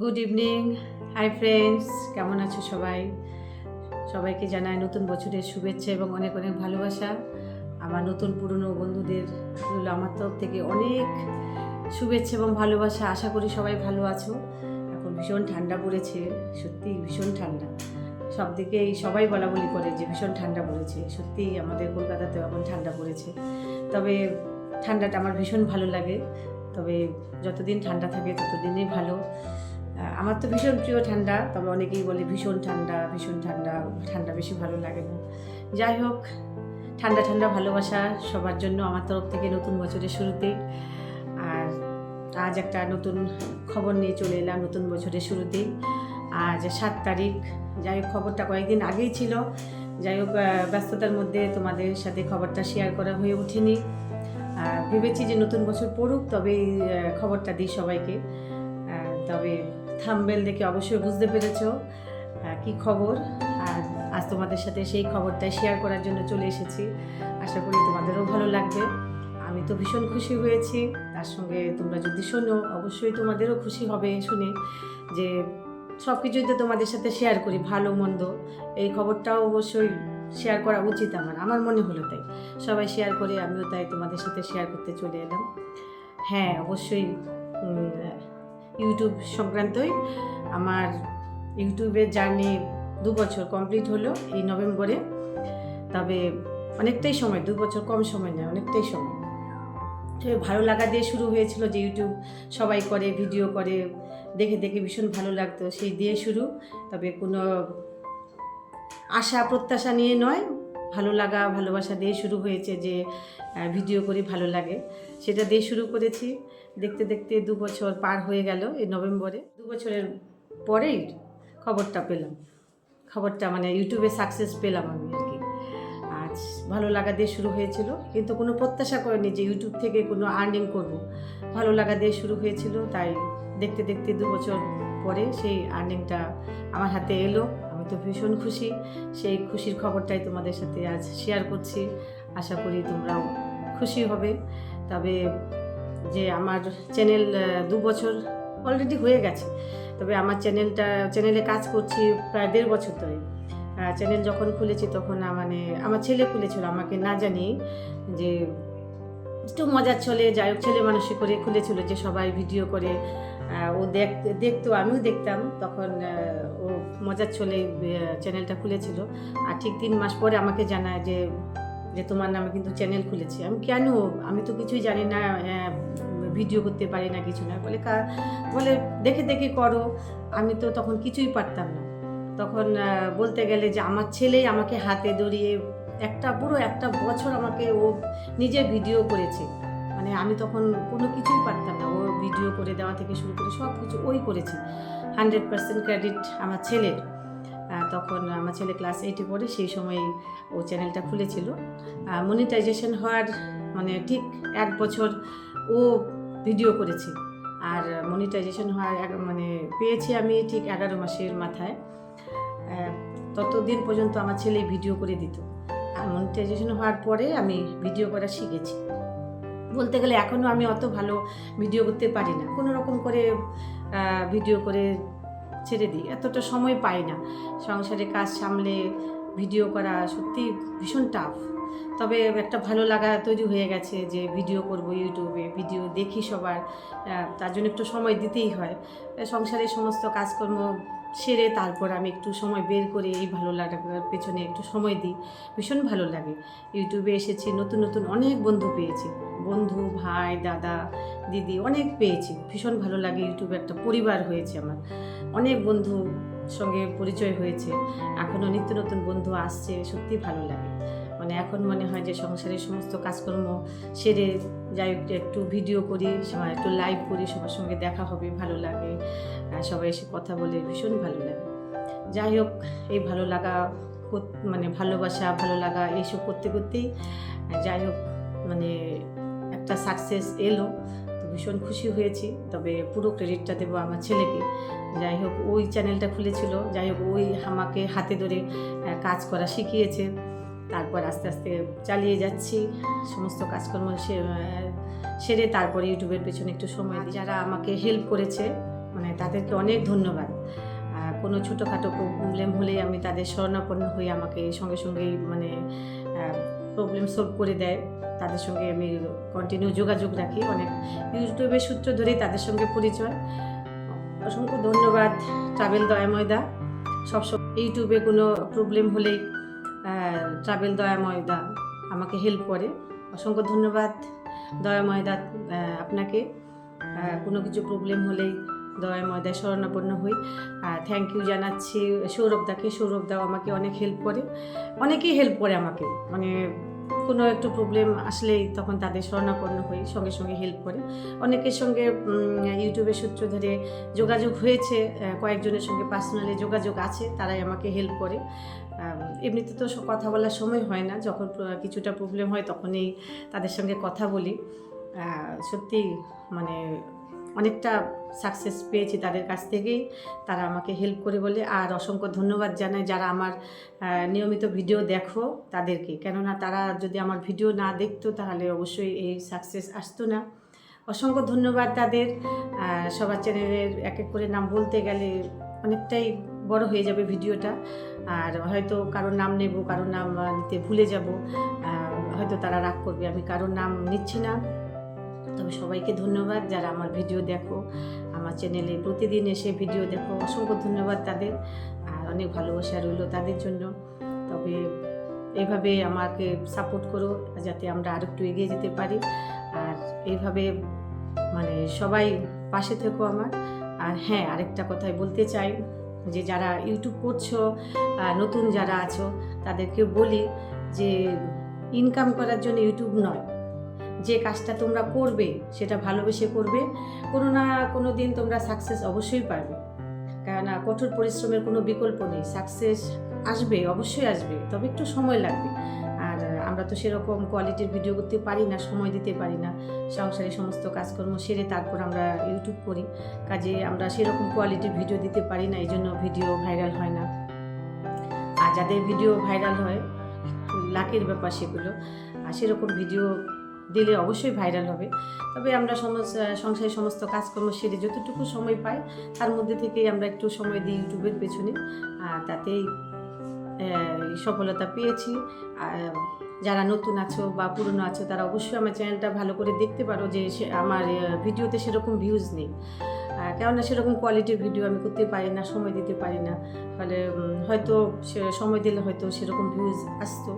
Good evening hi friends কেমন আছো সবাই? সবাইকে জানাই নতুন বছরের শুভেচ্ছা এবং অনেক অনেক ভালোবাসা। আমার নতুন পুরনো বন্ধুদের আমার তরফ থেকে অনেক শুভেচ্ছা এবং ভালোবাসা। আশা করি সবাই ভালো আছো। এখন ভীষণ ঠান্ডা পড়েছে। সত্যি ভীষণ ঠান্ডা। সব দিকেই সবাই বলা বলি করে যে ভীষণ ঠান্ডা পড়েছে। সত্যি আমাদের কলকাতাতে এখন ঠান্ডা পড়েছে। তবে ঠান্ডাটা আমার ভীষণ ভালো লাগে। তবে যতদিন ঠান্ডা থাকে ততদিনই ভালো। আমার তো ভীষণ প্রিয় ঠান্ডা, তবে অনেকেই বলে ভীষণ ঠান্ডা ভীষণ ঠান্ডা ঠান্ডা বেশি ভালো লাগে না। যাই হোক, ঠান্ডা ঠান্ডা ভালোবাসা সবার জন্য আমার তরফ থেকে নতুন বছরের শুরুতে। আর আজ একটা নতুন খবর নিয়ে চলে এলাম নতুন বছরের শুরুতেই আজ সাত তারিখ, যাই হোক, খবরটা কয়েকদিন আগেই ছিল। যাই হোক ব্যস্ততার মধ্যে তোমাদের সাথে খবরটা শেয়ার করা হয়ে ওঠেনি। ভেবেছি যে নতুন বছর পড়ুক তবে খবরটা দিই সবাইকে। তবে থাম্বেল দেখে অবশ্যই বুঝতে পেরেছ। আহ, কি খবর? আর আজ তোমাদের সাথে সেই খবরটাই শেয়ার করার জন্য চলে এসেছি। আশা করি তোমাদেরও ভালো লাগবে। আমি তো ভীষণ খুশি হয়েছি। তার সঙ্গে তোমরা যদি শোনো অবশ্যই তোমাদেরও খুশি হবে শুনে যে সব কিছুই তো তোমাদের সাথে শেয়ার করি ভালো মন্দ। এই খবরটাও অবশ্যই শেয়ার করা উচিত আমার। আমার মনে হলো তাই। সবাই শেয়ার করে আমিও তাই তোমাদের সাথে শেয়ার করতে চলে এলাম। হ্যাঁ অবশ্যই ইউটিউব সংক্রান্তই। আমার ইউটিউবের জার্নি দু বছর কমপ্লিট হলো এই নভেম্বরে। তবে অনেকটাই সময়, দু বছর কম সময় নয়, অনেকটাই সময়। তো ভালো লাগা দিয়ে শুরু হয়েছিল যে ইউটিউব সবাই করে ভিডিও করে, দেখে দেখে ভীষণ ভালো লাগতো, সেই দিয়ে শুরু। তবে কোনো আশা, প্রত্যাশা নিয়ে নয়, ভালো লাগা, ভালোবাসা দিয়ে শুরু হয়েছে যে ভিডিও করি ভালো লাগে। সেটা দিয়ে শুরু করেছি। দেখতে দেখতে দু বছর পার হয়ে গেল এই নভেম্বরে। দু বছরের পরেই খবরটা পেলাম। খবরটা মানে ইউটিউবে সাকসেস পেলাম আমি আর কি। আজ ভালো লাগা দিয়ে শুরু হয়েছিল। কিন্তু কোনো প্রত্যাশা করেনি যে ইউটিউব থেকে কোনো আর্নিং করব। ভালো লাগা দিয়ে শুরু হয়েছিল, তাই দেখতে দেখতে দু বছর পরে সেই আর্নিংটা আমার হাতে এলো। আমি তো ভীষণ খুশি। সেই খুশির খবরটাই তোমাদের সাথে আজ শেয়ার করছি। আশা করি তোমরাও খুশি হবে। তবে যে আমার চ্যানেল দু বছর অলরেডি হয়ে গেছে। তবে আমার চ্যানেলটা চ্যানেলে কাজ করছি প্রায় দেড় বছর ধরে। চ্যানেল যখন খুলেছি তখন মানে আমার ছেলে খুলেছিল, আমাকে না জানি যে একটু মজার চলে যাই হোক, ছেলে মানুষই করে খুলেছিল যে সবাই ভিডিও করে। ও দেখ, দেখতো, আমিও দেখতাম। তখন ও মজার চলে চ্যানেলটা খুলেছিল। আর ঠিক তিন মাস পরে আমাকে জানায় যে যে তোমার নামে কিন্তু চ্যানেল খুলেছি। আমি কেন? আমি তো কিছুই জানি না ভিডিও করতে পারি না কিছু না। বলে কা বলে দেখে দেখে করো। আমি তো তখন কিছুই পারতাম না। তখন বলতে গেলে যে আমার ছেলেই আমাকে হাতে ধরিয়ে একটা পুরো একটা বছর আমাকে ও নিজে ভিডিও করেছে। মানে আমি তখন কোনো কিছুই পারতাম না। ও ভিডিও করে দেওয়া থেকে শুরু করে সব কিছু ওই করেছে। হান্ড্রেড পার্সেন্ট ক্রেডিট আমার ছেলের। তখন আমার ছেলে ক্লাস এইটে পড়ে, সেই সময় ও চ্যানেলটা খুলেছিল। মনিটাইজেশন হওয়ার মানে ঠিক এক বছর ও ভিডিও করেছে। আর মনিটাইজেশন হওয়ার মানে পেয়েছি আমি ঠিক এগারো মাসের মাথায়। ততদিন পর্যন্ত আমার ছেলে ভিডিও করে দিত। আর মনিটাইজেশন হওয়ার পরে আমি ভিডিও করা শিখেছি। বলতে গেলে এখনও আমি অত ভালো ভিডিও করতে পারি না। কোনো রকম করে ভিডিও করে ছেড়ে দিই। এতটা সময় পাই না। সংসারে কাজ সামলে ভিডিও করা সত্যি ভীষণ টাফ তবে একটা ভালো লাগা তৈরি হয়ে গেছে যে ভিডিও করব ইউটিউবে ভিডিও দেখি সবার। তার জন্য একটু সময় দিতেই হয়। সংসারের সমস্ত কাজকর্ম সেরে তারপর আমি একটু সময় বের করে এই ভালো লাগার পেছনে একটু সময় দিই। ভীষণ ভালো লাগে। ইউটিউবে এসেছি, নতুন নতুন অনেক বন্ধু পেয়েছি। বন্ধু, ভাই, দাদা, দিদি অনেক পেয়েছি। ভীষণ ভালো লাগে ইউটিউবে একটা পরিবার হয়েছে আমার। অনেক বন্ধু সঙ্গে পরিচয় হয়েছে। এখনও নিত্য নতুন বন্ধু আসছে সত্যি ভালো লাগে। মানে এখন মনে হয় যে সংসারের সমস্ত কাজকর্ম সেরে যাই একটু ভিডিও করি সবাই একটু লাইভ করি, সবার সঙ্গে দেখা হবে, ভালো লাগে। সবাই এসে কথা বলে, ভীষণ ভালো লাগে। যাই হোক, এই ভালো লাগা মানে ভালোবাসা, ভালো লাগা এইসব করতে করতেই যাই হোক মানে একটা সাকসেস এলো, তো ভীষণ খুশি হয়েছি। তবে পুরো ক্রেডিটটা দেবো আমার ছেলেকে। যাই হোক, ওই চ্যানেলটা খুলেছিল। যাই হোক, ওই আমাকে হাতে ধরে কাজ করা শিখিয়েছে। তারপর আস্তে আস্তে চালিয়ে যাচ্ছি। সমস্ত কাজকর্ম সেরে তারপরে ইউটিউবের পেছনে একটু সময় যারা আমাকে হেল্প করেছে মানে তাদেরকে অনেক ধন্যবাদ। কোনো ছোটোখাটো প্রবলেম হলেই আমি তাদের শরণাপন্ন হয়ে আমাকে সঙ্গে সঙ্গেই মানে প্রবলেম সলভ করে দেয়। তাদের সঙ্গে আমি কন্টিনিউ যোগাযোগ রাখি। অনেক ইউটিউবের সূত্র ধরেই তাদের সঙ্গে পরিচয়। অসংখ্য ধন্যবাদ ট্রাভেল দয়াময়দা সবসময় ইউটিউবে কোনো প্রবলেম হলেই ট্রাভেল দয়াময়দা আমাকে হেল্প করে। অসংখ্য ধন্যবাদ দয়াময়দা আহ, আপনাকে। কোনো কিছু প্রবলেম হলেই দয়াময়দায় শরণাপন্ন হই। থ্যাংক ইউ জানাচ্ছি সৌরভদাকে সৌরভদাও আমাকে অনেক হেল্প করে। অনেকেই হেল্প করে আমাকে। মানে কোনো একটু প্রবলেম আসলেই তখন তাদের শরণাপন্ন হই, সঙ্গে সঙ্গে হেল্প করে। অনেকের সঙ্গে ইউটিউবের সূত্র ধরে যোগাযোগ হয়েছে। কয়েকজনের সঙ্গে পার্সোনালি যোগাযোগ আছে, তারাই আমাকে হেল্প করে। এমনিতে তো কথা বলার সময় হয় না। যখন কিছুটা প্রবলেম হয় তখনই তাদের সঙ্গে কথা বলি। সত্যি মানে অনেকটা সাকসেস পেয়েছি তাদের কাছ থেকেই। তারা আমাকে হেল্প করে বলে, আর অসংখ্য ধন্যবাদ জানাই যারা আমার নিয়মিত ভিডিও দেখো তাদেরকে। কেননা তারা যদি আমার ভিডিও না দেখতো তাহলে অবশ্যই এই সাকসেস আসতো না। অসংখ্য ধন্যবাদ তাদের। সবার চ্যানেলের এক এক করে নাম বলতে গেলে অনেকটাই বড় হয়ে যাবে ভিডিওটা আর হয়তো কারোর নাম নেব, কারোর নাম নিতে ভুলে যাব। হয়তো তারা রাগ করবে, আমি কারোর নাম নিচ্ছি না। তবে সবাইকে ধন্যবাদ যারা আমার ভিডিও দেখো, আমার চ্যানেলে প্রতিদিন এসে ভিডিও দেখো। অসংখ্য ধন্যবাদ তাদের, আর অনেক ভালোবাসা রইল তাদের জন্য। তবে এইভাবে আমাকে সাপোর্ট করো যাতে আমরা আর একটু এগিয়ে যেতে পারি। আর এইভাবে মানে সবাই পাশে থেকো আমার। আর হ্যাঁ আরেকটা কথাই বলতে চাই যে যারা ইউটিউব করছ নতুন যারা আছো, তাদেরকে বলি যে ইনকাম করার জন্য ইউটিউব নয় যে কাজটা তোমরা করবে, সেটা ভালোবেসে করবে, কোনো না কোনো দিন তোমরা সাকসেস অবশ্যই পারবে। কেননা কঠোর পরিশ্রমের কোনো বিকল্প নেই। সাকসেস আসবে, অবশ্যই আসবে, তবে একটু সময় লাগবে। আর আমরা তো সেরকম কোয়ালিটির ভিডিও করতে পারি না, সময় দিতে পারি না। সংসারে সমস্ত কাজকর্ম সেরে তারপর আমরা ইউটিউব করি। কাজে আমরা সেরকম কোয়ালিটির ভিডিও দিতে পারি না এই জন্য ভিডিও ভাইরাল হয় না। আর যাদের ভিডিও ভাইরাল হয় লাকের ব্যাপার সেগুলো। আর সেরকম ভিডিও দিলে অবশ্যই ভাইরাল হবে। তবে আমরা সংসারের সমস্ত কাজকর্ম সেরে যতটুকু সময় পাই, তার মধ্যে থেকেই আমরা একটু সময় দিই ইউটিউবের পেছনে। তাতেই সফলতা পেয়েছি। যারা নতুন আছো বা পুরনো আছো, তারা অবশ্যই আমার চ্যানেলটা ভালো করে দেখতে পারো যে আমার ভিডিওতে সেরকম ভিউজ নেই। কেননা সেরকম কোয়ালিটির ভিডিও আমি করতে পারি না, সময় দিতে পারি না। ফলে হয়তো সময় দিলে হয়তো সেরকম ভিউজ আসতো।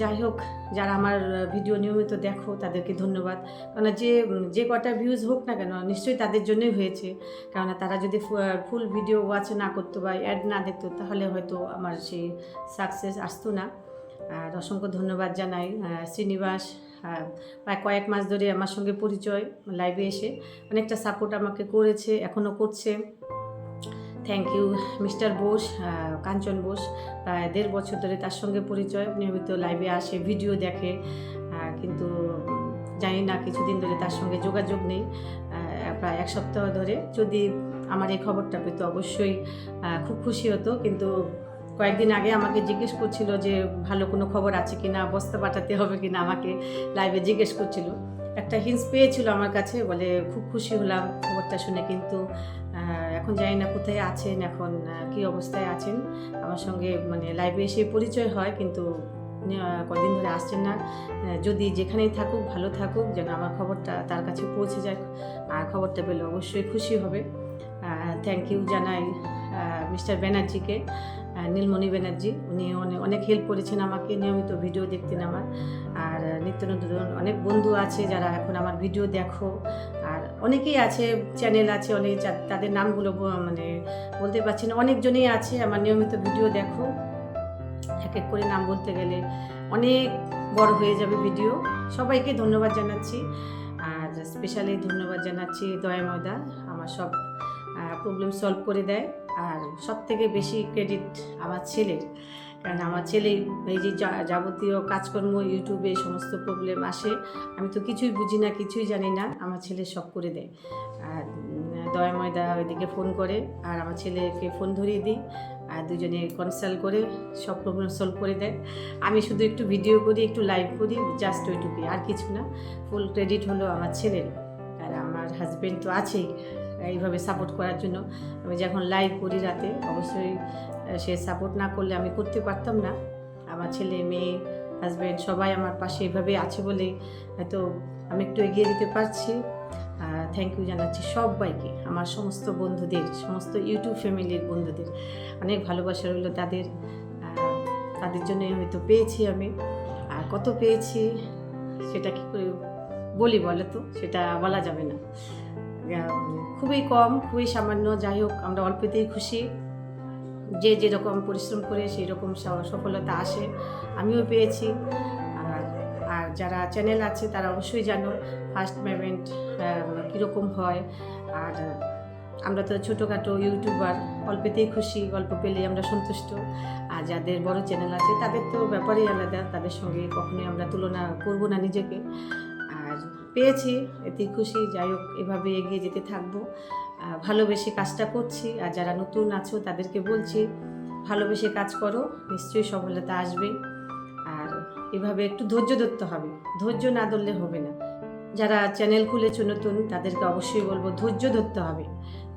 যাই হোক, যারা আমার ভিডিও নিয়মিত দেখো, তাদেরকে ধন্যবাদ। কেননা যে যে কটা ভিউজ হোক না কেন, নিশ্চয়ই তাদের জন্যই হয়েছে। কেননা তারা যদি ফুল ভিডিও ওয়াচ না করতো বা অ্যাড না দেখতো, তাহলে হয়তো আমার সেই সাকসেস আসতো না। আর অসংখ্য ধন্যবাদ জানাই শ্রীনিবাস প্রায় কয়েক মাস ধরে আমার সঙ্গে পরিচয় লাইভে এসে। অনেকটা সাপোর্ট আমাকে করেছে, এখনও করছে। Thank you, mister Bose Kanchan Bose. প্রায় দেড় বছর ধরে তার সঙ্গে পরিচয়। নিয়মিত লাইভে আসে ভিডিও দেখে কিন্তু জানি না কিছুদিন ধরে তার সঙ্গে যোগাযোগ নেই। প্রায় এক সপ্তাহ ধরে। যদি আমার এই খবরটা পেতো অবশ্যই খুব খুশি হতো। কিন্তু কয়েকদিন আগে আমাকে জিজ্ঞেস করছিল যে, ভালো কোনো খবর আছে কি না বস্তা পাঠাতে হবে কি না আমাকে লাইভে জিজ্ঞেস করছিল। একটা হিন্স পেয়েছিল আমার কাছে, বলে, খুব খুশি হলাম খবরটা শুনে। কিন্তু এখন জানি না কোথায় আছেন, এখন কি অবস্থায় আছেন। আমার সঙ্গে মানে লাইভে এসে পরিচয় হয়, কিন্তু কদিন ধরে আসছেন না। যদি যেখানেই থাকুক, ভালো থাকুক, যেন আমার খবরটা তার কাছে পৌঁছে যাক, আর খবরটা পেলে অবশ্যই খুশি হবে। থ্যাংক ইউ জানাই মিস্টার ব্যানার্জিকে নীলমণি ব্যানার্জি। উনি অনেক অনেক হেল্প করেছেন আমাকে, নিয়মিত ভিডিও দেখতেন আমার। আর নিত্য নতুন অনেক বন্ধু আছে যারা এখন আমার ভিডিও দেখো। আর অনেকেই আছে চ্যানেল আছে, অনেক তাদের নামগুলো মানে বলতে পারছি না। অনেকজনই আছে, আমার নিয়মিত ভিডিও দেখো। এক এক করে নাম বলতে গেলে অনেক বড় হয়ে যাবে ভিডিও সবাইকে ধন্যবাদ জানাচ্ছি। আর স্পেশালি ধন্যবাদ জানাচ্ছি দয়া ময়দা আমার সব প্রবলেম সলভ করে দেয়। আর সব থেকে বেশি ক্রেডিট আমার ছেলের। কারণ আমার ছেলে এই যে যাবতীয় কাজকর্ম ইউটিউবে সমস্ত প্রবলেম আসে। আমি তো কিছুই বুঝি না কিছুই জানি না। আমার ছেলে সব করে দেয়। আর উম, দয়াময়দা ওইদিকে ফোন করে। আর আমার ছেলেকে ফোন ধরিয়ে দিই। আর দুজনে কনসাল্ট করে সব প্রবলেম সলভ করে দেয়। আমি শুধু একটু ভিডিও করি একটু লাইভ করি জাস্ট ওইটুকুই আর কিছু না। ফুল ক্রেডিট হলো আমার ছেলের। আর আমার হাজব্যান্ড তো আছেই। এইভাবে সাপোর্ট করার জন্য। আমি যখন লাইভ করি রাতে, অবশ্যই সে সাপোর্ট না করলে আমি করতে পারতাম না। আমার ছেলে, মেয়ে হাজব্যান্ড সবাই আমার পাশে এভাবে আছে বলে হয়তো আমি একটু এগিয়ে দিতে পারছি। থ্যাংক ইউ জানাচ্ছি সবাইকে, আমার সমস্ত বন্ধুদের, সমস্ত ইউটিউব ফ্যামিলির বন্ধুদের। অনেক ভালোবাসা রইল তাদের। তাদের জন্য হয়তো পেয়েছি আমি। আর কত পেয়েছি সেটা কি করে বলি বলো তো সেটা বলা যাবে না। খুবই কম, খুবই সামান্য। যাই হোক, আমরা অল্পতেই খুশি। যে যেরকম পরিশ্রম করে সেই রকম সফলতা আসে, আমিও পেয়েছি। আর আর যারা চ্যানেল আছে, তারা অবশ্যই জানো ফার্স্ট পেমেন্ট কীরকম হয়। আর, আমরা তো ছোটোখাটো ইউটিউবার অল্পেতেই খুশি গল্প পেলেই আমরা সন্তুষ্ট। আর যাদের বড় চ্যানেল আছে, তাদের তো ব্যাপারই আলাদা। তাদের সঙ্গে কখনোই আমরা তুলনা করব না নিজেকে। পেয়েছি এতেই খুশি, যাই হোক, এভাবে এগিয়ে যেতে থাকব। ভালোবেসে কাজটা করছি, আর যারা নতুন আছো, তাদেরকে বলছি, ভালোবেসে কাজ করো, নিশ্চয়ই সফলতা আসবে। আর এভাবে একটু ধৈর্য ধরতে হবে, ধৈর্য না ধরলে হবে না। যারা চ্যানেল খুলেছো নতুন, তাদেরকে অবশ্যই বলব, ধৈর্য ধরতে হবে।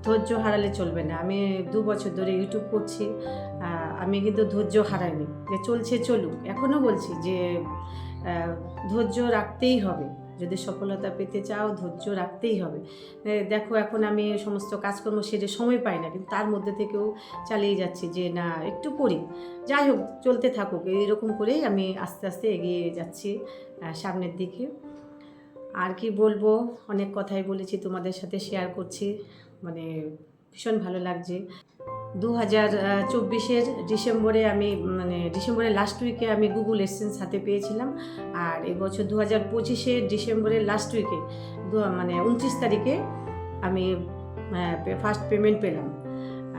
ধৈর্য হারালে চলবে না। আমি দু বছর ধরে ইউটিউব করছি আমি কিন্তু ধৈর্য হারাইনি। যে চলছে চলুক এখনও বলছি যে ধৈর্য রাখতেই হবে। যদি সফলতা পেতে চাও, ধৈর্য রাখতেই হবে। দেখো এখন আমি সমস্ত কাজকর্ম সেরে সময় পাই না, কিন্তু তার মধ্যে থেকেও চালিয়ে যাচ্ছি যে, না, একটু করি। যাই হোক, চলতে থাকুক, এইরকম করেই আমি আস্তে আস্তে এগিয়ে যাচ্ছি সামনের দিকে। আর কি বলব, অনেক কথাই বলেছি তোমাদের সাথে, শেয়ার করছি মানে ভীষণ ভালো লাগছে। দু হাজার চব্বিশের ডিসেম্বরে আমি মানে ডিসেম্বরের লাস্ট উইকে আমি গুগল এসেন্স হাতে পেয়েছিলাম। আর এবছর দু হাজার পঁচিশের ডিসেম্বরের লাস্ট উইকে মানে উনত্রিশ তারিখে আমি ফার্স্ট পেমেন্ট পেলাম।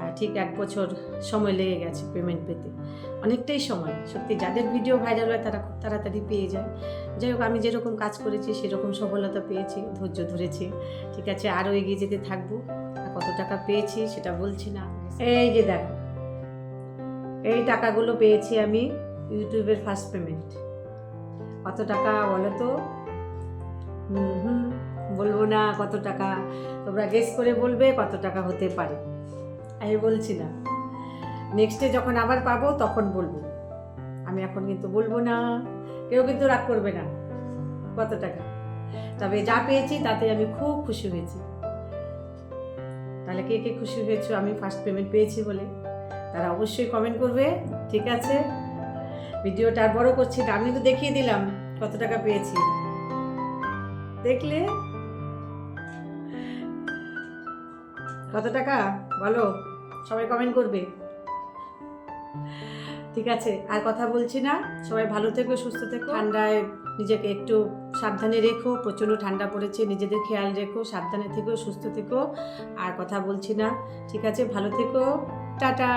আর ঠিক এক বছর সময় লেগে গেছে পেমেন্ট পেতে। অনেকটাই সময়। সত্যি, যাদের ভিডিও ভাইরাল হয় তারা খুব তাড়াতাড়ি পেয়ে যায়। যাই হোক, আমি যেরকম কাজ করেছি সেরকম সফলতা পেয়েছি, ধৈর্য ধরেছি। ঠিক আছে, আরও এগিয়ে যেতে থাকব। কত টাকা পেয়েছি সেটা বলছি না। এই যে দেখো, এই টাকাগুলো পেয়েছি আমি ইউটিউবের ফার্স্ট পেমেন্ট কত টাকা বলো তো? হুম বলব না কত টাকা। তোমরা গেস করে বলবে কত টাকা হতে পারে। আমি বলছি না। নেক্সটে যখন আবার পাবো তখন বলব। আমি এখন কিন্তু বলব না। কেউ কিন্তু রাগ করবে না। কত টাকা? তবে যা পেয়েছি তাতে আমি খুব খুশি হয়েছি। তাহলে কে কে খুশি হয়েছো? আমি ফার্স্ট পেমেন্ট পেয়েছি বলে। তারা অবশ্যই কমেন্ট করবে, ঠিক আছে? ভিডিওটা আর বড় করছি আমি তো দেখিয়ে দিলাম কত টাকা পেয়েছি। দেখলে? কত টাকা? বলো, সবাই কমেন্ট করবে। ঠিক আছে, আর কথা বলছি না। সবাই ভালো থেকো, সুস্থ থেকো। ঠান্ডায় নিজেকে একটু সাবধানে রেখো, প্রচণ্ড ঠান্ডা পড়েছে, নিজেদের খেয়াল রেখো, সাবধানে থেকো, সুস্থ থেকো, আর কথা বলছি না। ঠিক আছে, ভালো থেকো, টাটা।